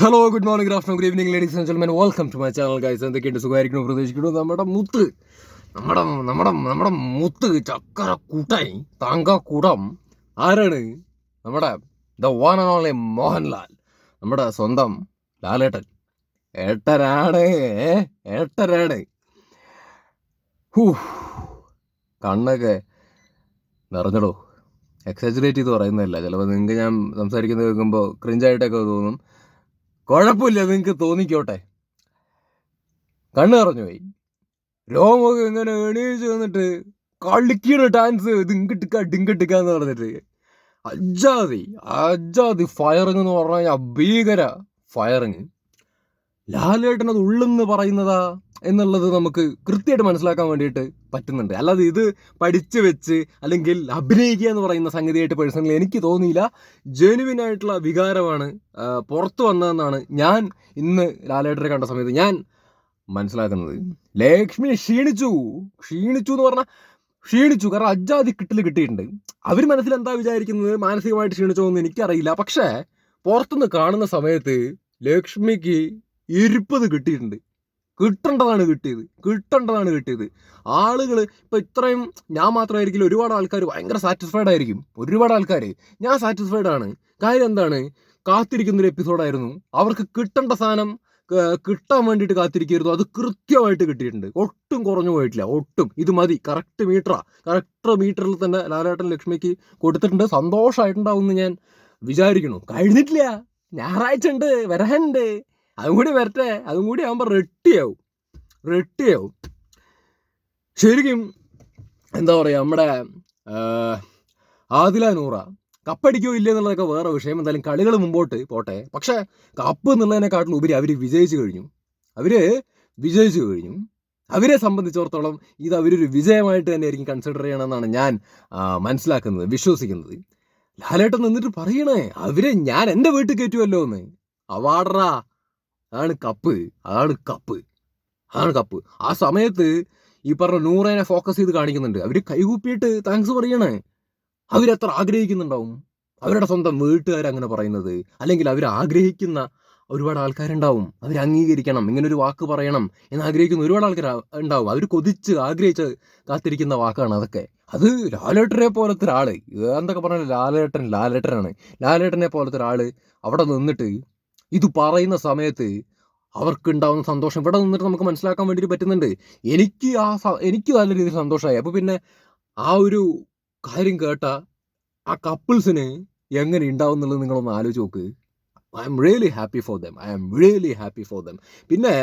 Hello good morning good afternoon good evening ladies and ജെൻമെൻ welcome to my channel guys എന്തൊക്കെയുണ്ട്? സുഖമായിരിക്കുന്നു പ്രതീക്ഷിക്കുന്നു. നമ്മുടെ മുത്ത് നമ്മുടെ നമ്മുടെ നമ്മുടെ മുത്ത് ചക്കര കൂട്ടായി താങ്ക കൂടം ആരാണ്? നമ്മുടെ the one and only Mohanlal. നമ്മുടെ സ്വന്തം ലാലേട്ടൻ. ഏട്ടരാണ്? ഏട്ടരാണ് ഹൂ കണ്ണൊക്കെ നിറഞ്ഞടോ. എക്സാജുറേറ്റ് ചെയ്ത് പറയുന്നതല്ല. ചിലപ്പോൾ നിങ്ങൾക്ക് ഞാൻ സംസാരിക്കുന്നത് കേൾക്കുമ്പോൾ ക്രിഞ്ചായിട്ടൊക്കെ തോന്നും. കുഴപ്പമില്ല നിങ്ങൾക്ക് തോന്നിക്കോട്ടെ. കണ്ണ് പറഞ്ഞു പോയി രോമൊക്കെ ഇങ്ങനെ എണീച്ച് വന്നിട്ട് കളിക്കണ ഡാൻസ് ദിങ്കിട്ടിക്ക ഡിങ്കിട്ടിക്ക എന്ന് പറഞ്ഞിട്ട്. അജാതി അജാതി ഫയറിങ് എന്ന് പറഞ്ഞു കഴിഞ്ഞാൽ ഭീകര ഫയറിങ് ലാലേട്ടൻ അത് ഉള്ളെന്ന് പറയുന്നതാ എന്നുള്ളത് നമുക്ക് കൃത്യമായിട്ട് മനസ്സിലാക്കാൻ വേണ്ടിയിട്ട് പറ്റുന്നുണ്ട്. അല്ലാതെ ഇത് പഠിച്ചു വെച്ച് അല്ലെങ്കിൽ അഭിനയിക്കുക എന്ന് പറയുന്ന സംഗതിയായിട്ട് പേഴ്സണലി എനിക്ക് തോന്നിയില്ല. ജെനുവിൻ ആയിട്ടുള്ള വികാരമാണ് പുറത്തു വന്നതെന്നാണ് ഞാൻ ഇന്ന് ലാലേട്ടനെ കണ്ട സമയത്ത് ഞാൻ മനസ്സിലാക്കുന്നത്. ലക്ഷ്മി ക്ഷീണിച്ചു. ക്ഷീണിച്ചു എന്ന് പറഞ്ഞാൽ ക്ഷീണിച്ചു. കാരണം അജാതി കിട്ടിൽ കിട്ടിയിട്ടുണ്ട്. അവർ മനസ്സിൽ എന്താ വിചാരിക്കുന്നത്? മാനസികമായിട്ട് ക്ഷീണിച്ചോ എന്ന് എനിക്കറിയില്ല. പക്ഷേ പുറത്തുനിന്ന് കാണുന്ന സമയത്ത് ലക്ഷ്മിക്ക് ഇരുപ്പത് കിട്ടിയിട്ടുണ്ട്. കിട്ടേണ്ടതാണ് കിട്ടിയത്. കിട്ടേണ്ടതാണ് കിട്ടിയത്. ആളുകൾ ഇപ്പം ഇത്രയും ഞാൻ മാത്രമായിരിക്കില്ല ഒരുപാട് ആൾക്കാർ ഭയങ്കര സാറ്റിസ്ഫൈഡ് ആയിരിക്കും. ഒരുപാട് ആൾക്കാർ ഞാൻ സാറ്റിസ്ഫൈഡ് ആണ്. കാര്യം എന്താണ്? കാത്തിരിക്കുന്ന ഒരു എപ്പിസോഡായിരുന്നു അവർക്ക് കിട്ടേണ്ട സാധനം കിട്ടാൻ വേണ്ടിയിട്ട് കാത്തിരിക്കുമായിരുന്നു അത് കൃത്യമായിട്ട് കിട്ടിയിട്ടുണ്ട്. ഒട്ടും കുറഞ്ഞു പോയിട്ടില്ല. ഒട്ടും. ഇത് മതി. കറക്റ്റ് മീറ്ററാ കറക്റ്റ് മീറ്ററിൽ തന്നെ ലാലേട്ടൻ ലക്ഷ്മിക്ക് കൊടുത്തിട്ടുണ്ട്. സന്തോഷമായിട്ടുണ്ടാവും എന്ന് ഞാൻ വിചാരിക്കുന്നു. കഴിഞ്ഞിട്ടില്ല. ഞായറാഴ്ച ഉണ്ട്. വരാനുണ്ട് അതും കൂടി വരട്ടെ. അതും കൂടി ആകുമ്പോൾ റെട്ടിയാവും റെട്ടിയാവും ശരിക്കും എന്താ പറയുക നമ്മുടെ ആദില നൂറ കപ്പടിക്കോ ഇല്ല എന്നുള്ളതൊക്കെ വേറെ വിഷയം. എന്തായാലും കളികൾ മുമ്പോട്ട് പോട്ടെ. പക്ഷേ കപ്പ് എന്നുള്ളതിനെക്കാട്ടിലും ഉപരി അവർ വിജയിച്ചു കഴിഞ്ഞു. അവർ വിജയിച്ചു കഴിഞ്ഞു. അവരെ സംബന്ധിച്ചിടത്തോളം ഇത് അവരൊരു വിജയമായിട്ട് തന്നെ ആയിരിക്കും കൺസിഡർ ചെയ്യണമെന്നാണ് ഞാൻ മനസ്സിലാക്കുന്നത് വിശ്വസിക്കുന്നത്. ലാലേട്ടൻ നിന്നിട്ട് പറയണേ അവരെ ഞാൻ എന്റെ വീട്ടിൽ കയറ്റുമല്ലോ എന്ന് അവാർഡറാ. അതാണ് കപ്പ് അതാണ് കപ്പ് അതാണ് കപ്പ്. ആ സമയത്ത് ഈ പറഞ്ഞ നൂറേനെ ഫോക്കസ് ചെയ്ത് കാണിക്കുന്നുണ്ട്. അവർ കൈകൂപ്പിയിട്ട് താങ്ക്സ് പറയണേ. അവരത്ര ആഗ്രഹിക്കുന്നുണ്ടാവും? അവരുടെ സ്വന്തം വീട്ടുകാർ അങ്ങനെ പറയുന്നത്. അല്ലെങ്കിൽ അവർ ആഗ്രഹിക്കുന്ന ഒരുപാട് ആൾക്കാരുണ്ടാവും. അവർ അംഗീകരിക്കണം ഇങ്ങനെ ഒരു വാക്ക് പറയണം എന്ന് ആഗ്രഹിക്കുന്ന ഒരുപാട് ആൾക്കാർ ഉണ്ടാവും. അവർ കൊതിച്ച് ആഗ്രഹിച്ച് കാത്തിരിക്കുന്ന വാക്കാണ് അതൊക്കെ. അത് ലാലേട്ടനെ പോലത്തെ ഒരാൾ. എന്തൊക്കെ പറഞ്ഞാൽ ലാലേട്ടൻ ലാലേട്ടനാണ്. ലാലേട്ടനെ പോലത്തെ ഒരാൾ അവിടെ നിന്നിട്ട് ഇത് പറയുന്ന സമയത്ത് അവർക്കുണ്ടാവുന്ന സന്തോഷം ഇവിടെ നിന്നിട്ട് നമുക്ക് മനസ്സിലാക്കാൻ വേണ്ടിയിട്ട് പറ്റുന്നുണ്ട്. എനിക്ക് ആ എനിക്ക് നല്ല രീതിയിൽ സന്തോഷമായി. അപ്പോൾ പിന്നെ ആ ഒരു കാര്യം കേട്ട ആ കപ്പിൾസിന് എങ്ങനെ ഉണ്ടാവും എന്നുള്ളത് നിങ്ങളൊന്ന് ആലോചിച്ച് നോക്ക്. I'm really happy for them I'm really happy for them പിന്നെ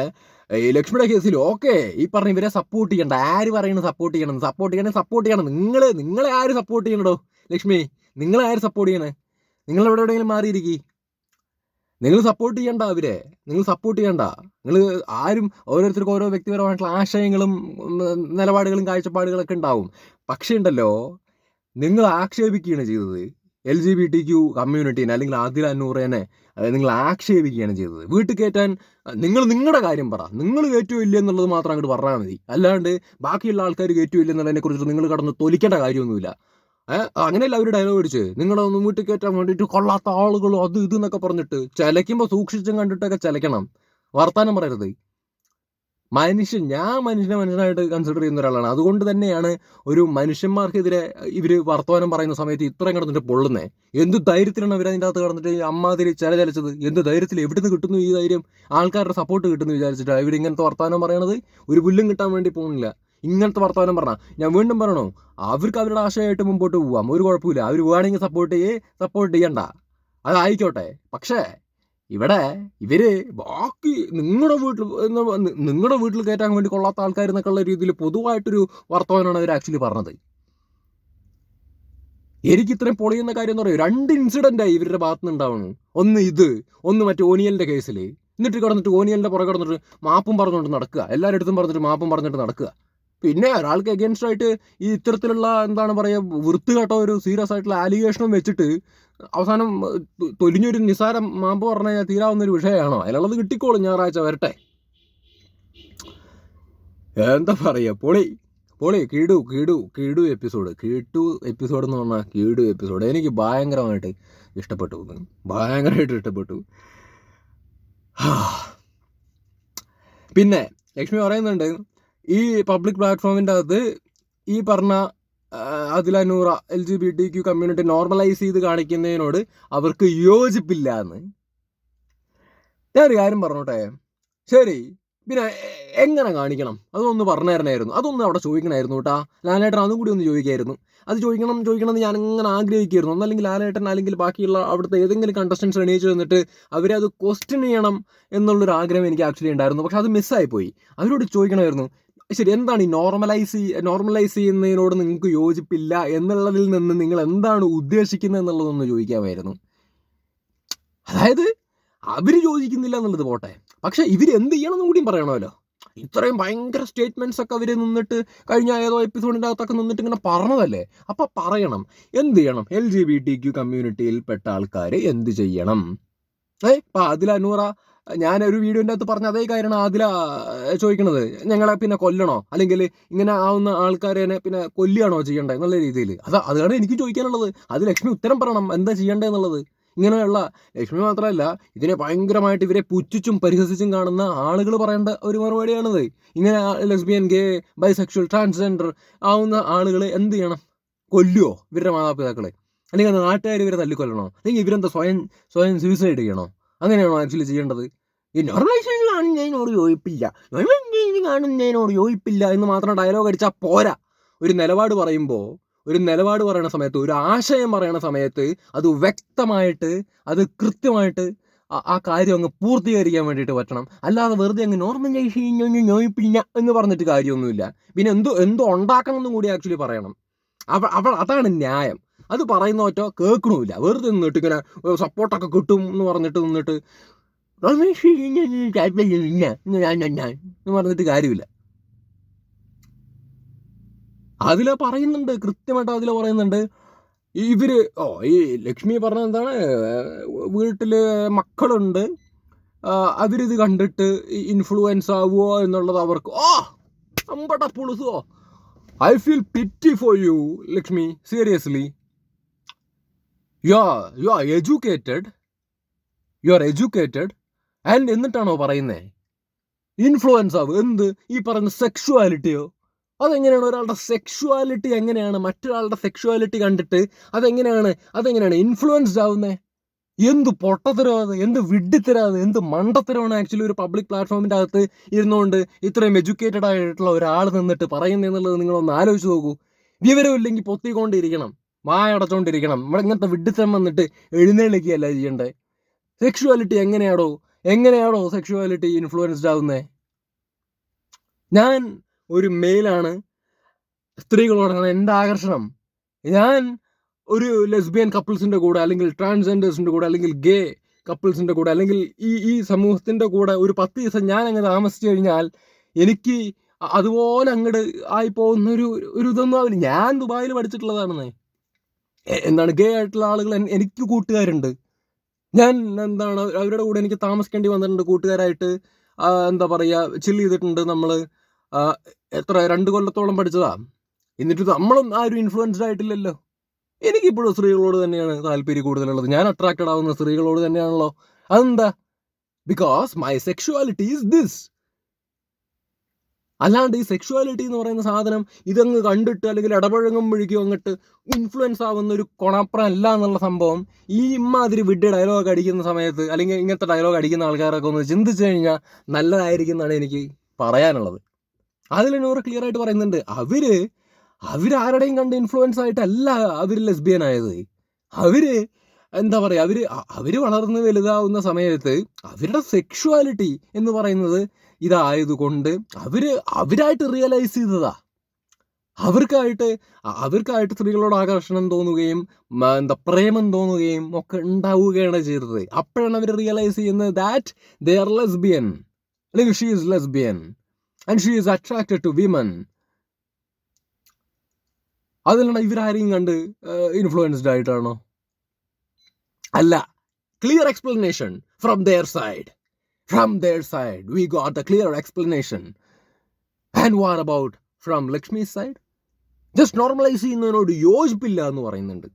ഈ ലക്ഷ്മിയുടെ കേസിൽ ഓക്കെ ഈ പറഞ്ഞ ഇവരെ സപ്പോർട്ട് ചെയ്യണ്ട. ആര് പറയുന്നത് സപ്പോർട്ട് ചെയ്യണം? സപ്പോർട്ട് ചെയ്യണേ സപ്പോർട്ട് ചെയ്യണം. നിങ്ങൾ നിങ്ങളെ ആര് സപ്പോർട്ട് ചെയ്യണോ ലക്ഷ്മി നിങ്ങളെ ആര് സപ്പോർട്ട് ചെയ്യണേ? നിങ്ങൾ എവിടെ എവിടെയെങ്കിലും മാറിയിരിക്കി. നിങ്ങൾ സപ്പോർട്ട് ചെയ്യണ്ട അവരെ. നിങ്ങൾ സപ്പോർട്ട് ചെയ്യണ്ട. നിങ്ങൾ ആരും ഓരോരുത്തർക്കും ഓരോ വ്യക്തിപരമായിട്ടുള്ള ആശയങ്ങളും നിലപാടുകളും കാഴ്ചപ്പാടുകളൊക്കെ ഉണ്ടാവും. പക്ഷേ ഉണ്ടല്ലോ നിങ്ങൾ ആക്ഷേപിക്കുകയാണ് ചെയ്തത്. L G B T Q കമ്മ്യൂണിറ്റീനെ അല്ലെങ്കിൽ ആദില അന്നൂറേനെ നിങ്ങൾ ആക്ഷേപിക്കുകയാണ് ചെയ്തത്. വീട്ടിൽ കയറ്റാൻ നിങ്ങൾ നിങ്ങളുടെ കാര്യം പറ. നിങ്ങൾ കയറ്റുമില്ല എന്നുള്ളത് മാത്രം അങ്ങോട്ട് പറഞ്ഞാൽ മതി. അല്ലാണ്ട് ബാക്കിയുള്ള ആൾക്കാർ കയറ്റുമില്ല എന്നുള്ളതിനെക്കുറിച്ച് നിങ്ങൾ കടന്ന് തൊലിക്കേണ്ട കാര്യമൊന്നുമില്ല. അങ്ങനെയല്ല അവർ ഡയലോഗ് അടിച്ച്. ഒന്നും വീട്ടിൽ കയറ്റാൻ വേണ്ടിയിട്ട് കൊള്ളാത്ത ആളുകൾ അത് ഇത് എന്നൊക്കെ പറഞ്ഞിട്ട് ചിലയ്ക്കുമ്പോൾ സൂക്ഷിച്ചും കണ്ടിട്ടൊക്കെ ചിലക്കണം വർത്താനം പറയരുത്. മനുഷ്യൻ ഞാൻ മനുഷ്യനെ മനുഷ്യനായിട്ട് കൺസിഡർ ചെയ്യുന്ന ഒരാളാണ്. അതുകൊണ്ട് തന്നെയാണ് ഒരു മനുഷ്യന്മാർക്കെതിരെ ഇവർ വർത്തമാനം പറയുന്ന സമയത്ത് ഇത്രയും കിടന്നിട്ട് പൊള്ളുന്നത് എന്ത് ധൈര്യത്തിലാണ് അവർ അതിന്റെ അകത്ത് കിടന്നിട്ട് അമ്മാതിരി ചില ചലച്ചത്? എന്ത് ധൈര്യത്തിൽ എവിടെ നിന്ന് കിട്ടുന്നു ഈ ധൈര്യം? ആൾക്കാരുടെ സപ്പോർട്ട് കിട്ടുന്നു വിചാരിച്ചിട്ട് ഇവർ ഇങ്ങനത്തെ വർത്തമാനം പറയണത്? ഒരു പുല്ലും കിട്ടാൻ വേണ്ടി പോകുന്നില്ല. ഇങ്ങനത്തെ വർത്തമാനം പറഞ്ഞാൽ ഞാൻ വീണ്ടും പറയണോ അവർക്ക് അവരുടെ ആശയമായിട്ട് മുമ്പോട്ട് പോവാം. ഒരു കുഴപ്പമില്ല. അവർ വേണമെങ്കിൽ സപ്പോർട്ട് ചെയ്യേ സപ്പോർട്ട് ചെയ്യണ്ട. അതായിക്കോട്ടെ. പക്ഷേ ഇവിടെ ഇവർ ബാക്കി നിങ്ങളുടെ വീട്ടിൽ നിങ്ങളുടെ വീട്ടിൽ കയറ്റാൻ വേണ്ടി കൊള്ളാത്ത ആൾക്കാർ എന്നൊക്കെയുള്ള രീതിയിൽ പൊതുവായിട്ടൊരു വർത്തമാനമാണ് അവർ ആക്ച്വലി പറഞ്ഞത്. എനിക്ക് ഇത്രയും പൊളിയുന്ന കാര്യം എന്ന് പറയും രണ്ട് ഇൻസിഡന്റ് ആയി ഇവരുടെ ഭാഗത്ത് നിന്ന് ഒന്ന് ഇത് ഒന്ന് മറ്റേ ഓനിയലിന്റെ കേസിൽ എന്നിട്ട് കിടന്നിട്ട് ഓനിയലിന്റെ പുറകെ കിടന്നിട്ട് മാപ്പും പറഞ്ഞുകൊണ്ട് നടക്കുക. എല്ലാവരുടെ അടുത്തും പറഞ്ഞിട്ട് മാപ്പും പറഞ്ഞിട്ട് നടക്കുക. പിന്നെ ഒരാൾക്ക് എഗൻസ്റ്റ് ആയിട്ട് ഈ ഇത്തരത്തിലുള്ള എന്താണ് പറയുക വൃത്തികെട്ട ഒരു സീരിയസ് ആയിട്ടുള്ള ആലിഗേഷനും വെച്ചിട്ട് അവസാനം തൊലിഞ്ഞൊരു നിസാരം മാമ്പ് പറഞ്ഞു കഴിഞ്ഞാൽ തീരാവുന്ന ഒരു വിഷയമാണോ? അതിലുള്ളത് കിട്ടിക്കോളും ഞായറാഴ്ച വരട്ടെ. എന്താ പറയുക പൊളി പൊളി കീടു കീടു കീടു എപ്പിസോഡ് കീട്ടു എപ്പിസോഡ് എന്ന് പറഞ്ഞാൽ കീടു എപ്പിസോഡ് എനിക്ക് ഭയങ്കരമായിട്ട് ഇഷ്ടപ്പെട്ടു. ഭയങ്കരമായിട്ട് ഇഷ്ടപ്പെട്ടു. പിന്നെ ലക്ഷ്മി പറയുന്നുണ്ട് ഈ പബ്ലിക് പ്ലാറ്റ്ഫോമിന്റെ അകത്ത് ഈ പറഞ്ഞ അതിലനൂറ L G B T Q community normalise ചെയ്ത് കാണിക്കുന്നതിനോട് അവർക്ക് യോജിപ്പില്ല എന്ന് ഞാനൊരു കാര്യം പറഞ്ഞോട്ടെ? ശരി പിന്നെ എങ്ങനെ കാണിക്കണം? അതൊന്ന് പറഞ്ഞു തരണമായിരുന്നു അതൊന്ന് അവിടെ ചോദിക്കണമായിരുന്നു കേട്ടാ. ലാലേട്ടൻ അതും കൂടി ഒന്ന് ചോദിക്കായിരുന്നു. അത് ചോദിക്കണം ചോദിക്കണം എന്ന് ഞാൻ അങ്ങനെ ആഗ്രഹിക്കായിരുന്നു? ഒന്നല്ലെങ്കിൽ ലാലേട്ടൻ അല്ലെങ്കിൽ ബാക്കിയുള്ള അവിടുത്തെ ഏതെങ്കിലും കണ്ടസ്റ്റൻസ് എണീച്ച് വന്നിട്ട് അവരെ അത് ക്വസ്റ്റ്യൻ ചെയ്യണം എന്നുള്ളൊരു ആഗ്രഹം എനിക്ക് ആക്ച്വലി ഉണ്ടായിരുന്നു. പക്ഷെ അത് മിസ്സായിപ്പോയി അവരോട് ചോദിക്കണമായിരുന്നു ശരി എന്താണ് ഈ നോർമലൈസ് നോർമലൈസ് ചെയ്യുന്നതിനോട് നിങ്ങൾക്ക് യോജിപ്പില്ല എന്നുള്ളതിൽ നിന്ന് നിങ്ങൾ എന്താണ് ഉദ്ദേശിക്കുന്നത് എന്നുള്ളതൊന്ന് ചോദിക്കാമായിരുന്നു. അതായത് അവർ യോജിക്കുന്നില്ല എന്നുള്ളത് പോട്ടെ. പക്ഷെ ഇവർ എന്ത് ചെയ്യണം എന്നും കൂടിയും പറയണമല്ലോ. ഇത്രയും ഭയങ്കര സ്റ്റേറ്റ്മെന്റ്സ് ഒക്കെ അവർ നിന്നിട്ട് കഴിഞ്ഞ ഏതോ എപ്പിസോഡിന്റെ അകത്തൊക്കെ നിന്നിട്ട് ഇങ്ങനെ പറഞ്ഞതല്ലേ? അപ്പൊ പറയണം. എന്ത് ചെയ്യണം? L G B T Q കമ്മ്യൂണിറ്റിയിൽ പെട്ട ആൾക്കാർ എന്ത് ചെയ്യണം? ഏ ഇപ്പൊ അതിൽ അനൂറ ഞാൻ ഒരു വീഡിയോന്റെ അകത്ത് പറഞ്ഞ അതേ കാര്യമാണ് ആദില ചോദിക്കണത്. ഞങ്ങളെ പിന്നെ കൊല്ലണോ? അല്ലെങ്കിൽ ഇങ്ങനെ ആവുന്ന ആൾക്കാരെ പിന്നെ കൊല്ലുകയാണോ ചെയ്യേണ്ടത് എന്നുള്ള രീതിയിൽ? അത് അതാണ് എനിക്ക് ചോദിക്കാനുള്ളത്. അത് ലക്ഷ്മി ഉത്തരം പറയണം. എന്താ ചെയ്യേണ്ടത് എന്നുള്ളത്. ഇങ്ങനെയുള്ള ലക്ഷ്മി മാത്രമല്ല ഇതിനെ ഭയങ്കരമായിട്ട് ഇവരെ പുച്ഛിച്ചും പരിഹസിച്ചും കാണുന്ന ആളുകൾ പറയേണ്ട ഒരു മറുപടിയാണിത്. ഇങ്ങനെ ലെസ്ബിയൻ ഗേ ബൈസെക്ഷൽ ട്രാൻസ്ജെൻഡർ ആവുന്ന ആളുകൾ എന്ത് ചെയ്യണം? കൊല്ലുവോ ഇവരുടെ മാതാപിതാക്കളെ? അല്ലെങ്കിൽ നാട്ടുകാർ ഇവരെ തല്ലിക്കൊല്ലണോ? അല്ലെങ്കിൽ ഇവരെന്താ സ്വയം സ്വയം സൂയിസൈഡ് ചെയ്യണോ? അങ്ങനെയാണോ ആക്ച്വലി ചെയ്യേണ്ടത്? ഈ നോർമലൈസേഷൻ കാണുന്നതിനോട് യോജിപ്പില്ല. നോർമലൈസേഷൻ കാണുന്നതിനോട് യോജിപ്പില്ല എന്ന് മാത്രം ഡയലോഗ് അടിച്ചാൽ പോരാ. ഒരു നിലപാട് പറയുമ്പോൾ ഒരു നിലപാട് പറയുന്ന സമയത്ത് ഒരു ആശയം പറയുന്ന സമയത്ത് അത് വ്യക്തമായിട്ട് അത് കൃത്യമായിട്ട് ആ- ആ കാര്യം അങ്ങ് പൂർത്തീകരിക്കാൻ വേണ്ടിയിട്ട് പറ്റണം. അല്ലാതെ വെറുതെ അങ്ങ് നോർമലൈസേഷൻ യോജിപ്പില്ല എന്ന് പറഞ്ഞിട്ട് കാര്യമൊന്നുമില്ല. പിന്നെ എന്തോ എന്തോ ഉണ്ടാക്കണം എന്നും കൂടി ആക്ച്വലി പറയണം. അവ അവൾ അതാണ് ന്യായം. അത് പറയുന്നവറ്റോ കേൾക്കണമില്ല വെറുതെ നിന്നിട്ട് ഇങ്ങനെ സപ്പോർട്ടൊക്കെ കിട്ടും എന്ന് പറഞ്ഞിട്ട് നിന്നിട്ട് റമേഷ് എന്ന് പറഞ്ഞിട്ട് കാര്യമില്ല. അതിൽ പറയുന്നുണ്ട് കൃത്യമായിട്ട് അതിൽ പറയുന്നുണ്ട്. ഇവർ ഓ ഈ ലക്ഷ്മി പറഞ്ഞ എന്താണ് വീട്ടിൽ മക്കളുണ്ട്. അവരിത് കണ്ടിട്ട് ഇൻഫ്ലുവൻസ് ആവുമോ എന്നുള്ളത് അവർക്ക് ഓ അമ്പട പുളുസോ I feel pity for you Lakshmi seriously you are you are educated you are educated and എന്നിട്ടാണോ പറയുന്നത് ഇൻഫ്ലുവൻസ് ആവും. എന്ത്? ഈ പറയുന്ന സെക്ഷുവാലിറ്റിയോ അതെങ്ങനെയാണ് ഒരാളുടെ സെക്ഷുവാലിറ്റി എങ്ങനെയാണ്? മറ്റൊരാളുടെ സെക്ഷുവാലിറ്റി കണ്ടിട്ട് അതെങ്ങനെയാണ് അതെങ്ങനെയാണ് ഇൻഫ്ലുവൻസ്ഡ് ആവുന്നത് എന്ത് പൊട്ടത്തരോ എന്ത് വിഡ്ഢിത്തരാത് എന്ത് മണ്ടത്തരമാണ് ആക്ച്വലി ഒരു പബ്ലിക് പ്ലാറ്റ്ഫോമിന്റെ അകത്ത് ഇരുന്നുകൊണ്ട് ഇത്രയും എഡ്യൂക്കേറ്റഡ് ആയിട്ടുള്ള ഒരാൾ നിന്നിട്ട് പറയുന്നതെന്നുള്ളത് നിങ്ങളൊന്ന് ആലോചിച്ച് നോക്കൂ. വിവരമില്ലെങ്കിൽ പൊത്തിക്കൊണ്ടിരിക്കണം. വായടച്ചോണ്ടിരിക്കണം നമ്മുടെ ഇങ്ങനത്തെ വിഡിത്തം വന്നിട്ട് എഴുന്നേളിക്കുകയല്ല ചെയ്യണ്ടേ സെക്ഷുവാലിറ്റി എങ്ങനെയാണോ എങ്ങനെയാണോ സെക്ഷുവാലിറ്റി ഇൻഫ്ലുവൻസ്ഡ് ആവുന്നത് ഞാൻ ഒരു മെയിലാണ് സ്ത്രീകളോടാണ് എന്റെ ആകർഷണം. ഞാൻ ഒരു ലെസ്ബിയൻ കപ്പിൾസിന്റെ കൂടെ അല്ലെങ്കിൽ ട്രാൻസ്ജെൻഡേഴ്സിന്റെ കൂടെ അല്ലെങ്കിൽ ഗേ കപ്പിൾസിന്റെ കൂടെ അല്ലെങ്കിൽ ഈ ഈ സമൂഹത്തിന്റെ കൂടെ ഒരു പത്ത് ദിവസം ഞാൻ അങ്ങ് താമസിച്ചു കഴിഞ്ഞാൽ എനിക്ക് അതുപോലെ അങ്ങോട്ട് ആയി പോകുന്ന ഒരു ഒരു ഇതൊന്നും ആവില്ല. ഞാൻ ദുബായിൽ പഠിച്ചിട്ടുള്ളതാണെന്നേ. എന്താണ് ഗേ ആയിട്ടുള്ള ആളുകൾ എനിക്ക് കൂട്ടുകാരുണ്ട്. ഞാൻ എന്താണ് അവരുടെ കൂടെ എനിക്ക് താമസിക്കേണ്ടി വന്നിട്ടുണ്ട് കൂട്ടുകാരായിട്ട്. എന്താ പറയുക ചില്ല് ചെയ്തിട്ടുണ്ട് നമ്മൾ എത്ര രണ്ട് കൊല്ലത്തോളം പഠിച്ചതാ. എന്നിട്ട് നമ്മളും ആരും ഇൻഫ്ലുവൻസ്ഡ് ആയിട്ടില്ലല്ലോ. എനിക്കിപ്പോഴും സ്ത്രീകളോട് തന്നെയാണ് താല്പര്യം കൂടുതലുള്ളത്. ഞാൻ അട്രാക്റ്റഡ് ആവുന്ന സ്ത്രീകളോട് തന്നെയാണല്ലോ. അതെന്താ? Because my sexuality is this അല്ലാണ്ട് ഈ സെക്ഷുവാലിറ്റി എന്ന് പറയുന്ന സാധനം ഇതങ്ങ് കണ്ടിട്ട് അല്ലെങ്കിൽ ഇടപഴകുമ്പോഴേക്കും അങ്ങോട്ട് ഇൻഫ്ലുവൻസ് ആവുന്ന ഒരു കൊണപ്രം അല്ല എന്നുള്ള സംഭവം ഈ ഇമ്മാതിരി വിഡ് ഡയലോഗ് അടിക്കുന്ന സമയത്ത് അല്ലെങ്കിൽ ഇങ്ങനത്തെ ഡയലോഗ് അടിക്കുന്ന ആൾക്കാരൊക്കെ ഒന്ന് ചിന്തിച്ചു കഴിഞ്ഞാൽ നല്ലതായിരിക്കും എന്നാണ് എനിക്ക് പറയാനുള്ളത്. അതിൽ നൂറ് ക്ലിയർ ആയിട്ട് പറയുന്നുണ്ട്. അവർ അവരാരുടെയും കണ്ട് ഇൻഫ്ലുവൻസ് ആയിട്ടല്ല അവർ ലെസ്ബിയൻ ആയത്. അവർ എന്താ പറയുക അവർ അവർ വളർന്ന് വലുതാവുന്ന സമയത്ത് അവരുടെ സെക്ഷുവാലിറ്റി എന്ന് പറയുന്നത് ഇതായതുകൊണ്ട് അവർ അവരായിട്ട് റിയലൈസ് ചെയ്തതാ. അവർക്കായിട്ട് അവർക്കായിട്ട് സ്ത്രീകളോട് ആകർഷണം തോന്നുകയും എന്താ പ്രേമം തോന്നുകയും ഒക്കെ ഉണ്ടാവുകയാണ് ചെയ്തത്. അപ്പോഴാണ് അവർ റിയലൈസ് ചെയ്യുന്നത് ദാറ്റ് ദേ ആർ ലെസ്ബിയൻ അല്ലെങ്കിൽ she is lesbian and she is attracted to women അതിലാണ് ഇവരാരെയും കണ്ട് ഇൻഫ്ലുവൻസ്ഡ് ആയിട്ടാണോ? അല്ല clear explanation from their side from their side, we got the clear explanation. And what about from Lakshmi side just normalise ചെയ്യുന്നതിനോട് യോജിപ്പില്ല എന്ന് പറയുന്നുണ്ട്.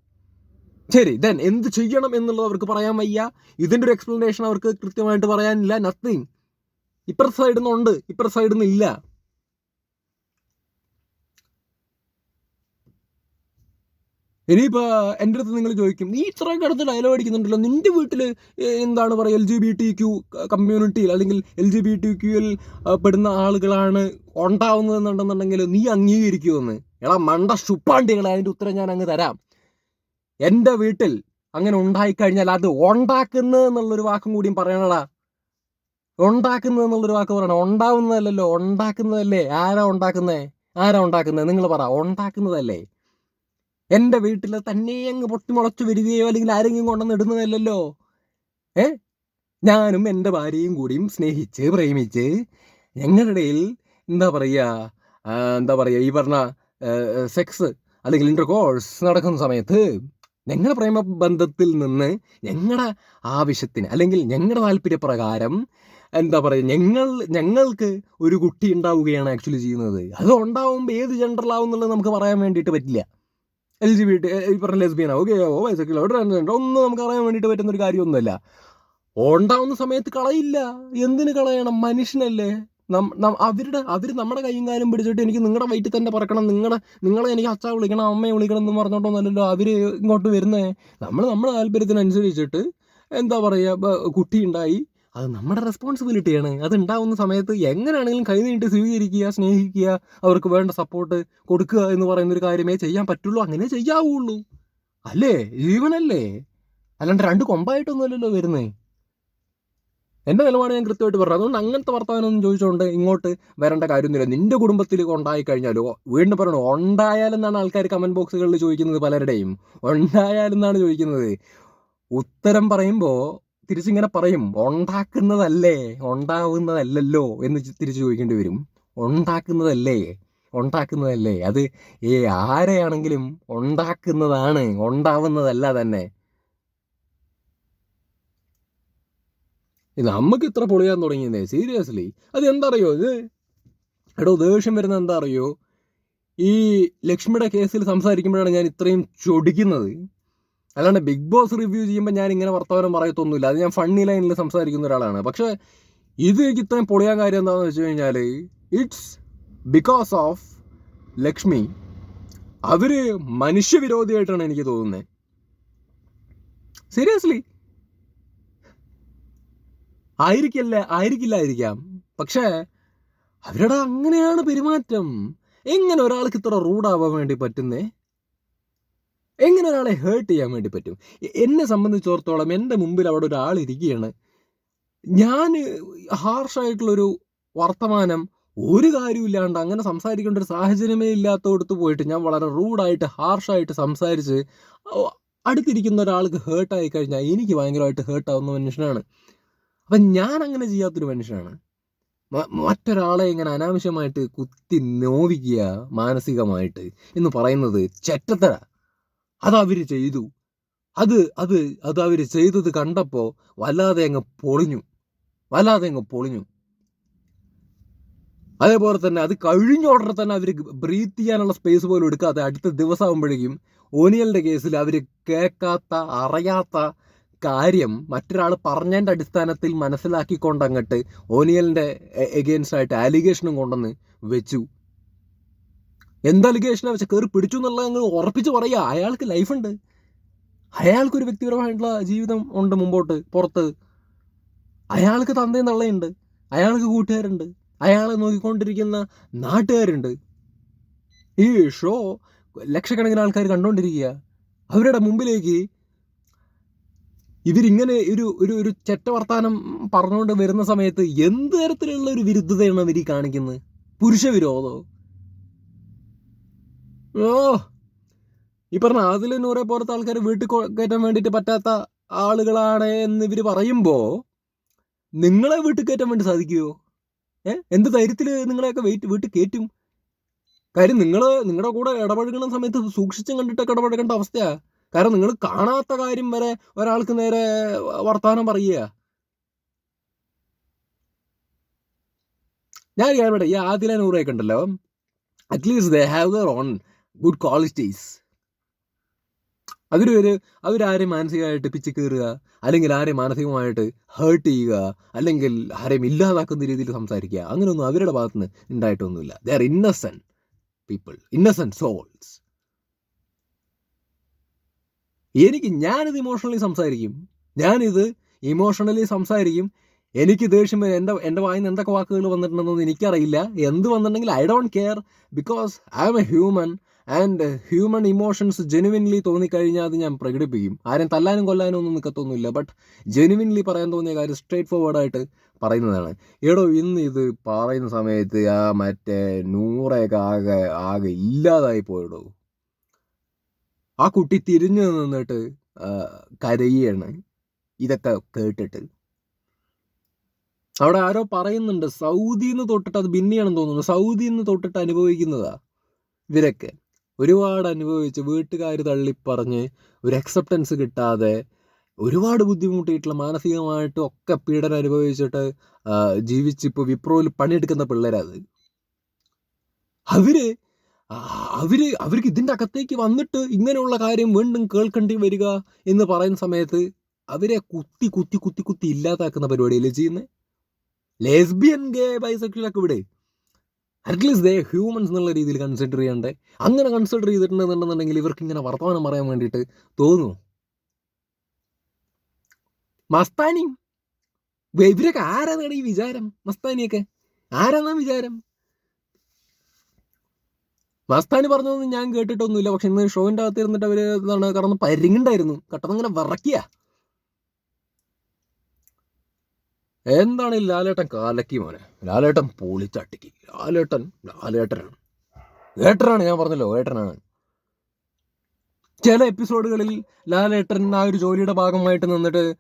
ശരി then എന്ത് ചെയ്യണം എന്നുള്ളത് അവർക്ക് പറയാൻ വയ്യ. ഇതിന്റെ ഒരു എക്സ്പ്ലനേഷൻ അവർക്ക് കൃത്യമായിട്ട് പറയാനില്ല. നത്തിങ് ഇപ്പുറത്തെ സൈഡിൽ നിന്നുണ്ട് ഇപ്പുറത്തെ സൈഡിൽ നിന്ന് ഇല്ല ഇനിയിപ്പോ എന്റെ അടുത്ത് നിങ്ങൾ ചോദിക്കും നീ ഇത്രയും കിടന്ന് ഡയലോഗ് അടിക്കുന്നുണ്ടല്ലോ. നിന്റെ വീട്ടിൽ എന്താണ് പറയുക L G B T Q കമ്മ്യൂണിറ്റിയിൽ അല്ലെങ്കിൽ എൽ ജി ബി ടി ക്യൂയിൽ പെടുന്ന ആളുകളാണ് ഉണ്ടാവുന്നതെന്നുണ്ടെന്നുണ്ടെങ്കിൽ നീ അംഗീകരിക്കുമെന്ന് എടാ മണ്ട ശുപ്പാണ്ടികൾ അതിന്റെ ഉത്തരം ഞാൻ അങ്ങ് തരാം. എന്റെ വീട്ടിൽ അങ്ങനെ ഉണ്ടായിക്കഴിഞ്ഞാൽ അത് ഉണ്ടാക്കുന്നത് എന്നുള്ളൊരു വാക്കും കൂടിയും പറയണടാ. ഉണ്ടാക്കുന്നത് എന്നുള്ളൊരു വാക്ക് പറയണം. ഉണ്ടാവുന്നതല്ലല്ലോ ഉണ്ടാക്കുന്നതല്ലേ. ആരാ ഉണ്ടാക്കുന്നേ? ആരാ ഉണ്ടാക്കുന്നത് നിങ്ങൾ പറ. ഉണ്ടാക്കുന്നതല്ലേ? എന്റെ വീട്ടിൽ തന്നെ അങ്ങ് പൊട്ടിമുളച്ചു വരികയോ അല്ലെങ്കിൽ ആരെങ്കിലും കൊണ്ടുവന്ന് ഇടുന്നതല്ലല്ലോ. ഏ? ഞാനും എന്റെ ഭാര്യയും കൂടിയും സ്നേഹിച്ച് പ്രേമിച്ച് ഞങ്ങളുടെ എന്താ പറയുക എന്താ പറയുക ഈ പറഞ്ഞ സെക്സ് അല്ലെങ്കിൽ ഇന്റർ കോഴ്സ് നടക്കുന്ന സമയത്ത് ഞങ്ങളുടെ പ്രേമബന്ധത്തിൽ നിന്ന് ഞങ്ങളുടെ ആവശ്യത്തിന് അല്ലെങ്കിൽ ഞങ്ങളുടെ താല്പര്യപ്രകാരം എന്താ പറയുക ഞങ്ങൾ ഞങ്ങൾക്ക് ഒരു കുട്ടി ഉണ്ടാവുകയാണ് ആക്ച്വലി ചെയ്യുന്നത്. അത് ഉണ്ടാവുമ്പോൾ ഏത് ജെൻഡറിലാവും എന്നുള്ളത് നമുക്ക് പറയാൻ വേണ്ടിയിട്ട് പറ്റില്ല. എൽ ജി ബി ടി ഈ പറഞ്ഞ ലെസ്ബിയനോ. ഓക്കെയോ ബൈസെക്കിലോ ട്രാൻസ്ജെൻഡർ ഒന്നും നമുക്ക് അറിയാൻ വേണ്ടിയിട്ട് പറ്റുന്ന ഒരു കാര്യമൊന്നുമല്ല. ഉണ്ടാവുന്ന സമയത്ത് കളയില്ല. എന്തിന് കളയണം? മനുഷ്യനല്ലേ. അവരുടെ അവർ നമ്മുടെ കൈയും കാലും പിടിച്ചിട്ട് എനിക്ക് നിങ്ങളുടെ വയറ്റിൽ തന്നെ പറക്കണം. നിങ്ങളുടെ നിങ്ങളെ എനിക്ക് അച്ഛ വിളിക്കണം അമ്മയെ വിളിക്കണം എന്ന് പറഞ്ഞോണ്ടൊന്നല്ലല്ലോ അവർ ഇങ്ങോട്ട് വരുന്നേ. നമ്മൾ നമ്മുടെ താല്പര്യത്തിനനുസരിച്ചിട്ട് എന്താ പറയുക കുട്ടി ഉണ്ടായി. അത് നമ്മുടെ റെസ്പോൺസിബിലിറ്റിയാണ് അത് ഉണ്ടാവുന്ന സമയത്ത് എങ്ങനെയാണെങ്കിലും കൈ നീട്ടി സ്വീകരിക്കുക സ്നേഹിക്കുക അവർക്ക് വേണ്ട സപ്പോർട്ട് കൊടുക്കുക എന്ന് പറയുന്ന ഒരു കാര്യമേ ചെയ്യാൻ പറ്റുള്ളൂ. അങ്ങനെ ചെയ്യാവുള്ളൂ. അല്ലേ? ജീവനല്ലേ? അല്ലാണ്ട് രണ്ട് കൊമ്പായിട്ടൊന്നുമല്ലല്ലോ വരുന്നേ. എന്റെ നിലപാട് ഞാൻ കൃത്യമായിട്ട് പറഞ്ഞു അതുകൊണ്ട് അങ്ങനത്തെ വർത്തമാനമൊന്നും ചോദിച്ചുകൊണ്ട് ഇങ്ങോട്ട് വരേണ്ട കാര്യമൊന്നുമില്ല. നിന്റെ കുടുംബത്തിൽ ഉണ്ടായി കഴിഞ്ഞാലോ വീണ്ടും പറയണു ഉണ്ടായാലെന്നാണ് ആൾക്കാർ കമന്റ് ബോക്സുകളിൽ ചോദിക്കുന്നത് പലരുടെയും? ഉണ്ടായാലെന്നാണ് ചോദിക്കുന്നത്. ഉത്തരം പറയുമ്പോൾ തിരിച്ചിങ്ങനെ പറയും ഉണ്ടാക്കുന്നതല്ലേ ഉണ്ടാവുന്നതല്ലല്ലോ എന്ന് തിരിച്ചു ചോദിക്കേണ്ടി വരും. ഉണ്ടാക്കുന്നതല്ലേ ഉണ്ടാക്കുന്നതല്ലേ അത് ഏ ആരെയാണെങ്കിലും ഉണ്ടാക്കുന്നതാണ് ഉണ്ടാവുന്നതല്ല തന്നെ. നമുക്ക് ഇത്ര പൊളിയാൻ തുടങ്ങിയതേ സീരിയസ്ലി. അത് എന്താ അറിയോ ഇത്? എടോ ദേഷ്യം വരുന്ന എന്താ അറിയോ? ഈ ലക്ഷ്മിയുടെ കേസിൽ സംസാരിക്കുമ്പോഴാണ് ഞാൻ ഇത്രയും ചൊടിക്കുന്നത്. അല്ലാണ്ട് ബിഗ് ബോസ് റിവ്യൂ ചെയ്യുമ്പോൾ ഞാൻ ഇങ്ങനെ വർത്തമാനം പറയത്തൊന്നുമില്ല. അത് ഞാൻ ഫണ്ണി ലൈനിൽ സംസാരിക്കുന്ന ഒരാളാണ്. പക്ഷേ ഇത് എനിക്ക് ഇത്രയും പൊളിയാൻ കാര്യം എന്താണെന്ന് വെച്ച് കഴിഞ്ഞാൽ ഇറ്റ്സ് ബിക്കോസ് ഓഫ് ലക്ഷ്മി. അവർ മനുഷ്യവിരോധിയായിട്ടാണ് എനിക്ക് തോന്നുന്നത് സീരിയസ്ലി ആയിരിക്കില്ല ആയിരിക്കില്ലായിരിക്കാം. പക്ഷേ അവരുടെ അങ്ങനെയാണ് പെരുമാറ്റം. എങ്ങനെ ഒരാൾക്ക് ഇത്ര റൂഡാവാൻ വേണ്ടി പറ്റുന്നേ? എങ്ങനെ ഒരാളെ ഹേർട്ട് ചെയ്യാൻ വേണ്ടി പറ്റും? എന്നെ സംബന്ധിച്ചിടത്തോളം എന്റെ മുമ്പിൽ അവിടെ ഒരാൾ ഇരിക്കുകയാണ്. ഞാൻ ഹാർഷായിട്ടുള്ളൊരു വർത്തമാനം ഒരു കാര്യമില്ലാണ്ട് അങ്ങനെ സംസാരിക്കേണ്ട ഒരു സാഹചര്യമേ ഇല്ലാത്തടത്ത് പോയിട്ട് ഞാൻ വളരെ റൂഡായിട്ട് ഹാർഷായിട്ട് സംസാരിച്ച് അടുത്തിരിക്കുന്ന ഒരാൾക്ക് ഹേർട്ടായി കഴിഞ്ഞാൽ എനിക്ക് ഭയങ്കരമായിട്ട് ഹേർട്ടാവുന്ന മനുഷ്യനാണ്. അപ്പം ഞാൻ അങ്ങനെ ചെയ്യാത്തൊരു മനുഷ്യനാണ്. മറ്റൊരാളെ ഇങ്ങനെ അനാവശ്യമായിട്ട് കുത്തി നോവിക്കുക മാനസികമായിട്ട് എന്ന് പറയുന്നത് ചെറ്റത്തര. അത് അവർ ചെയ്തു. അത് അത് അത് അവർ ചെയ്തത് കണ്ടപ്പോൾ വല്ലാതെ അങ്ങ് പൊളിഞ്ഞു. വല്ലാതെ അങ്ങ് പൊളിഞ്ഞു. അതേപോലെ തന്നെ അത് കഴിഞ്ഞ ഉടനെ തന്നെ അവർ ബ്രീത്ത് ചെയ്യാനുള്ള സ്പേസ് പോലും എടുക്കാതെ അടുത്ത ദിവസം ആകുമ്പോഴേക്കും ഓനിയലിന്റെ കേസിൽ അവർ കേൾക്കാത്ത അറിയാത്ത കാര്യം മറ്റൊരാൾ പറഞ്ഞതിന്റെ അടിസ്ഥാനത്തിൽ മനസ്സിലാക്കിക്കൊണ്ട് അങ്ങോട്ട് ഓനിയലിന്റെ എഗെയിൻസ്റ്റ് ആയിട്ട് ആലിഗേഷനും കൊണ്ടുവന്ന് വെച്ചു. എന്ത് അലിഗേഷനാ വെച്ചാൽ കയറി പിടിച്ചു എന്നുള്ളത് അങ്ങ് ഉറപ്പിച്ച് പറയുക. അയാൾക്ക് ലൈഫുണ്ട് അയാൾക്കൊരു വ്യക്തിപരമായിട്ടുള്ള ജീവിതം ഉണ്ട് മുമ്പോട്ട് പുറത്ത്. അയാൾക്ക് തന്തയും തള്ളയുണ്ട്. അയാൾക്ക് കൂട്ടുകാരുണ്ട്. അയാളെ നോക്കിക്കൊണ്ടിരിക്കുന്ന നാട്ടുകാരുണ്ട്. ഈ ഷോ ലക്ഷക്കണക്കിന് ആൾക്കാർ കണ്ടുകൊണ്ടിരിക്കുക അവരുടെ മുമ്പിലേക്ക് ഇവരിങ്ങനെ ഒരു ഒരു ഒരു ചെറ്റ വർത്താനം പറഞ്ഞുകൊണ്ട് വരുന്ന സമയത്ത് എന്ത് തരത്തിലുള്ള ഒരു വിരുദ്ധതയാണ് അവർ കാണിക്കുന്നത്? പുരുഷവിരോധോ? ഓ ഈ പറഞ്ഞ ആദില നൂറെ പോലത്തെ ആൾക്കാർ വീട്ടിൽ കയറ്റാൻ വേണ്ടിയിട്ട് പറ്റാത്ത ആളുകളാണ് എന്ന് ഇവർ പറയുമ്പോൾ നിങ്ങളെ വീട്ടിൽ കയറ്റാൻ വേണ്ടി സാധിക്കുമോ ഏ? എന്ത് ധൈര്യത്തിൽ നിങ്ങളെയൊക്കെ വെയിറ്റ് വീട്ടിൽ കയറ്റും? കാര്യം നിങ്ങൾ നിങ്ങളുടെ കൂടെ ഇടപഴകുന്ന സമയത്ത് സൂക്ഷിച്ചും കണ്ടിട്ടൊക്കെ ഇടപഴകേണ്ട അവസ്ഥയാ. കാരണം നിങ്ങൾ കാണാത്ത കാര്യം വരെ ഒരാൾക്ക് നേരെ വർത്തമാനം പറയുക. ഞാൻ ഇവിടെ ഈ ആദില നൂറൊക്കെ ഉണ്ടല്ലോ. At least they have their own good qualities അവരൊരു അവരാരെയും മാനസികമായിട്ട് പിച്ച് കയറുക അല്ലെങ്കിൽ ആരെയും മാനസികമായിട്ട് ഹേർട്ട് ചെയ്യുക അല്ലെങ്കിൽ ആരെയും ഇല്ലാതാക്കുന്ന രീതിയിൽ സംസാരിക്കുക. അങ്ങനെയൊന്നും അവരുടെ ഭാഗത്ത് നിന്ന് ഉണ്ടായിട്ടൊന്നുമില്ല. They are innocent people innocent souls എനിക്ക് ഞാനിത് ഇമോഷണലി സംസാരിക്കും. ഞാനിത് ഇമോഷണലി സംസാരിക്കും. എനിക്ക് ദേഷ്യം. എന്റെ എന്റെ വായിന്ന് എന്തൊക്കെ വാക്കുകൾ വന്നിട്ടുണ്ടെന്നൊന്നും എനിക്കറിയില്ല. എന്ത് വന്നിട്ടുണ്ടെങ്കിൽ I don't care because I am a human and human emotions genuinely തോന്നിക്കഴിഞ്ഞാൽ അത് ഞാൻ പ്രകടിപ്പിക്കും. ആരും തല്ലാനും കൊല്ലാനും ഒന്നും നിൽക്കത്തൊന്നുമില്ല ബട്ട് ജെനുവിൻലി പറയാൻ തോന്നിയ കാര്യം സ്ട്രേറ്റ് ഫോർവേഡായിട്ട് പറയുന്നതാണ്. എടോ ഇന്ന് ഇത് പറയുന്ന സമയത്ത് ആ മറ്റേ നൂറൊക്കെ ആകെ ആകെ ഇല്ലാതായി പോയടോ. ആ കുട്ടി തിരിഞ്ഞു നിന്നിട്ട് കരയാണ്. ഇതൊക്കെ കേട്ടിട്ട്. അവിടെ ആരോ പറയുന്നുണ്ട് സൗദിന്ന് തൊട്ടിട്ട് അത് ഭിന്നിയാണെന്ന് തോന്നുന്നു. സൗദിന്ന് തൊട്ടിട്ട് അനുഭവിക്കുന്നതാ ഇവരൊക്കെ. ഒരുപാട് അനുഭവിച്ച് വീട്ടുകാർ തള്ളിപ്പറഞ്ഞ് ഒരു അക്സെപ്റ്റൻസ് കിട്ടാതെ ഒരുപാട് ബുദ്ധിമുട്ടിയിട്ടുള്ള മാനസികമായിട്ടും ഒക്കെ പീഡനം അനുഭവിച്ചിട്ട് ജീവിച്ചിപ്പോൾ വിപ്രോയിൽ പണിയെടുക്കുന്ന പിള്ളേരത്. അവർ അവർ അവർക്ക് ഇതിന്റെ അകത്തേക്ക് വന്നിട്ട് ഇങ്ങനെയുള്ള കാര്യം വീണ്ടും കേൾക്കേണ്ടി വരിക എന്ന് പറയുന്ന സമയത്ത് അവരെ കുത്തി കുത്തി കുത്തി കുത്തി ഇല്ലാതാക്കുന്ന പരിപാടിയല്ലേ ചെയ്യുന്നത് ലെസ്ബിയൻ ഗേ ബൈസെക്ഷൽ ഒക്കെ ഇവിടെ. അറ്റ്ലീസ്റ്റ് ദേ ഹ്യൂമൻസ് എന്നുള്ള രീതിയിൽ കൺസിഡർ ചെയ്യണ്ടേ അങ്ങനെ കൺസിഡർ ചെയ്തിട്ടുണ്ടെന്നുണ്ടെന്നുണ്ടെങ്കിൽ ഇവർക്ക് ഇങ്ങനെ വർത്തമാനം പറയാൻ വേണ്ടിയിട്ട് തോന്നുന്നു. മസ്താനി ഇവരൊക്കെ ആരാന്നാണ് ഈ വിചാരം? മസ്താനിയൊക്കെ ആരാന്നാ വിചാരം? മസ്താനി പറഞ്ഞതൊന്നും ഞാൻ കേട്ടിട്ടൊന്നുമില്ല പക്ഷെ ഇന്ന് ഷോവിന്റെ അകത്ത് ഇരുന്നിട്ട് അവർ എന്താണ് കടന്ന് പരിങ്ങണ്ടായിരുന്നു കട്ടന്നിങ്ങനെ വിറക്കിയ എന്താണ് ഈ ലാലേട്ടൻ കാലക്കി മോനെ? ലാലേട്ടൻ പൊളിച്ചട്ടിക്ക്. ലാലേട്ടൻ ലാലേട്ടനാണ്. ഏട്ടനാണ് ഞാൻ പറഞ്ഞല്ലോ ഏട്ടനാണ്. ചില എപ്പിസോഡുകളിൽ ലാലേട്ടൻ ആ ഒരു ജോലിയുടെ ഭാഗമായിട്ട് നിന്നിട്ട്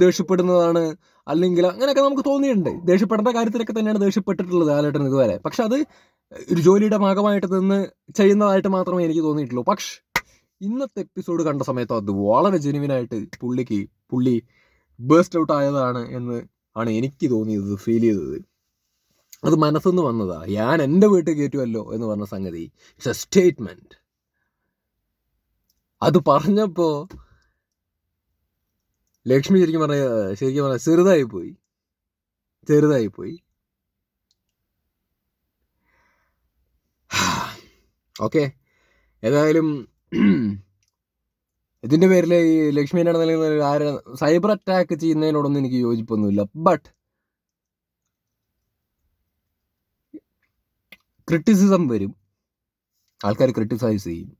ദേഷ്യപ്പെടുന്നതാണ്. അല്ലെങ്കിൽ അങ്ങനെയൊക്കെ നമുക്ക് തോന്നിയിട്ടുണ്ട്. ദേഷ്യപ്പെടേണ്ട കാര്യത്തിലൊക്കെ തന്നെയാണ് ദേഷ്യപ്പെട്ടിട്ടുള്ളത് ലാലേട്ടൻ ഇതുവരെ. പക്ഷെ അത് ഒരു ജോലിയുടെ ഭാഗമായിട്ട് നിന്ന് ചെയ്യുന്നതായിട്ട് മാത്രമേ എനിക്ക് തോന്നിയിട്ടുള്ളൂ. പക്ഷെ ഇന്നത്തെ എപ്പിസോഡ് കണ്ട സമയത്ത് അത് വളരെ ജെനുവിനായിട്ട് പുള്ളിക്ക് പുള്ളി ബേസ്റ്റ് ഔട്ട് ആയതാണ് എന്ന് ആണ് എനിക്ക് തോന്നിയത് ഫീൽ ചെയ്തത്. അത് മനസ്സെന്ന് വന്നതാ. ഞാൻ എന്റെ വീട്ടിൽ കയറ്റുമല്ലോ എന്ന് പറഞ്ഞ സംഗതി. ഇറ്റ്സ് എ സ്റ്റേറ്റ്മെന്റ് അത് പറഞ്ഞപ്പോൾ ലക്ഷ്മി ശരിക്കും പറഞ്ഞ ശരിക്കും പറഞ്ഞ ചെറുതായി പോയി ചെറുതായി പോയി ഓക്കെ ഏതായാലും ഇതിന്റെ പേരിൽ ഈ ലക്ഷ്മി നടന്ന ആര് സൈബർ അറ്റാക്ക് ചെയ്യുന്നതിനോടൊന്നും എനിക്ക് യോജിപ്പൊന്നുമില്ല. ബട്ട് ക്രിറ്റിസിസം വരും. ആൾക്കാർ ക്രിട്ടിസൈസ് ചെയ്യും.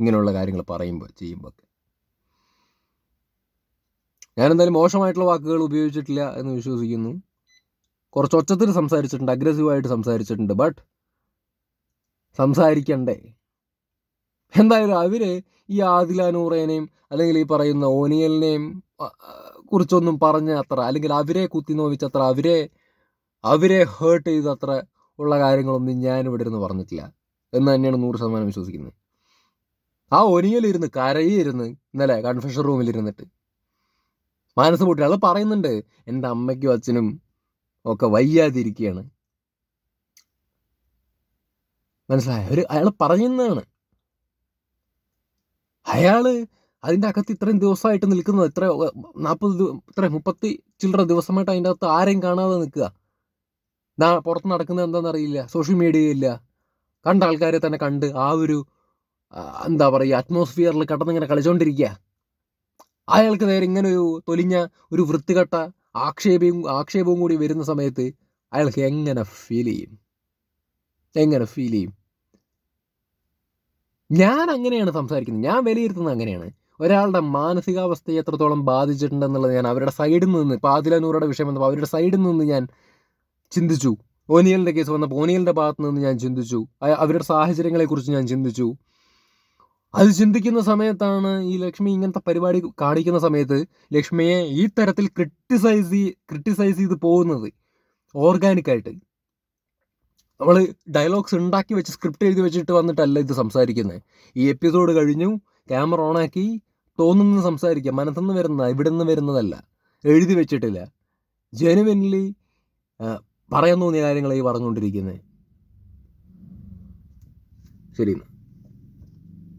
ഇങ്ങനെയുള്ള കാര്യങ്ങൾ പറയുമ്പോൾ ചെയ്യുമ്പോൾ ഞാൻ എന്തായാലും മോശമായിട്ടുള്ള വാക്കുകൾ ഉപയോഗിച്ചിട്ടില്ല എന്ന് വിശ്വസിക്കുന്നു. കുറച്ച് ഒച്ചത്തിൽ സംസാരിച്ചിട്ടുണ്ട് അഗ്രസീവായിട്ട് സംസാരിച്ചിട്ടുണ്ട്. ബട്ട് സംസാരിക്കണ്ടേ? എന്തായാലും അവർ ഈ ആദിലാനൂറേനെയും അല്ലെങ്കിൽ ഈ പറയുന്ന ഓനിയലിനെയും കുറിച്ചൊന്നും പറഞ്ഞ അത്ര അല്ലെങ്കിൽ അവരെ കുത്തി നോവിച്ചത്ര അവരെ അവരെ ഹേർട്ട് ചെയ്തത്ര ഉള്ള കാര്യങ്ങളൊന്നും ഞാൻ ഇവിടെ ഇരുന്ന് പറഞ്ഞിട്ടില്ല. എന്ന് തന്നെയാണ് നൂറ് ശതമാനം വിശ്വസിക്കുന്നത്. ആ ഒനിയലിരുന്ന് കരയിരുന്ന് ഇന്നലെ കൺഫെഷൻ റൂമിൽ ഇരുന്നിട്ട് മനസ്സ് പൊട്ടി. അത് പറയുന്നുണ്ട് എന്റെ അമ്മയ്ക്കും അച്ഛനും ഒക്കെ വയ്യാതിരിക്കുകയാണ് മനസ്സിലായ? ഒരു അയാൾ പറയുന്നതാണ്. അയാൾ അതിന്റെ അകത്ത് ഇത്രയും ദിവസമായിട്ട് നിൽക്കുന്നത് ഇത്ര നാൽപ്പത് ഇത്ര മുപ്പത്തി ചില്ലറ ദിവസമായിട്ട് അതിന്റെ അകത്ത് ആരെയും കാണാതെ നിൽക്കുക. നാ പുറത്ത് നടക്കുന്നത് എന്താണെന്ന് അറിയില്ല സോഷ്യൽ മീഡിയ ഇല്ല. കണ്ട ആൾക്കാരെ തന്നെ കണ്ട് ആ ഒരു എന്താ പറയുക അറ്റ്മോസ്ഫിയറിൽ കടന്നിങ്ങനെ കളിച്ചുകൊണ്ടിരിക്കുക അയാൾക്ക് നേരെ ഇങ്ങനെ ഒരു തൊലിഞ്ഞ ഒരു വൃത്തികെട്ട ആക്ഷേപവും ആക്ഷേപവും കൂടി വരുന്ന സമയത്ത് അയാൾക്ക് എങ്ങനെ ഫീൽ ചെയ്യും? എങ്ങനെ ഫീൽ ചെയ്യും? ഞാൻ അങ്ങനെയാണ് സംസാരിക്കുന്നത്. ഞാൻ വിലയിരുത്തുന്നത് അങ്ങനെയാണ്. ഒരാളുടെ മാനസികാവസ്ഥയെ എത്രത്തോളം ബാധിച്ചിട്ടുണ്ടെന്നുള്ളത് ഞാൻ അവരുടെ സൈഡിൽ നിന്ന് ഇപ്പോൾ ആദിലനൂറുടെ വിഷയം വന്നപ്പോൾ അവരുടെ സൈഡിൽ നിന്ന് ഞാൻ ചിന്തിച്ചു. ഓനിയലിന്റെ കേസ് വന്നപ്പോൾ ഓനിയലിന്റെ ഭാഗത്ത് നിന്ന് ഞാൻ ചിന്തിച്ചു. അവരുടെ സാഹചര്യങ്ങളെക്കുറിച്ച് ഞാൻ ചിന്തിച്ചു. അത് ചിന്തിക്കുന്ന സമയത്താണ് ഈ ലക്ഷ്മി ഇങ്ങനത്തെ പരിപാടി കാണിക്കുന്ന സമയത്ത് ലക്ഷ്മിയെ ഈ തരത്തിൽ ക്രിട്ടിസൈസ് ക്രിട്ടിസൈസ് ചെയ്ത് പോകുന്നത്. ഓർഗാനിക്കായിട്ട്. നമ്മൾ ഡയലോഗ്സ് ഉണ്ടാക്കി വെച്ച് സ്ക്രിപ്റ്റ് എഴുതി വെച്ചിട്ട് വന്നിട്ടല്ല ഇത് സംസാരിക്കുന്നത് ഈ എപ്പിസോഡ് കഴിഞ്ഞു ക്യാമറ ഓണാക്കി തോന്നുന്നത് സംസാരിക്കുക മനസ്സെന്ന് വരുന്ന ഇവിടെ നിന്ന് വരുന്നതല്ല. എഴുതി വെച്ചിട്ടില്ല. ജെനുവിൻലി പറയാൻ തോന്നിയ കാര്യങ്ങളായി പറഞ്ഞുകൊണ്ടിരിക്കുന്നത് ശരി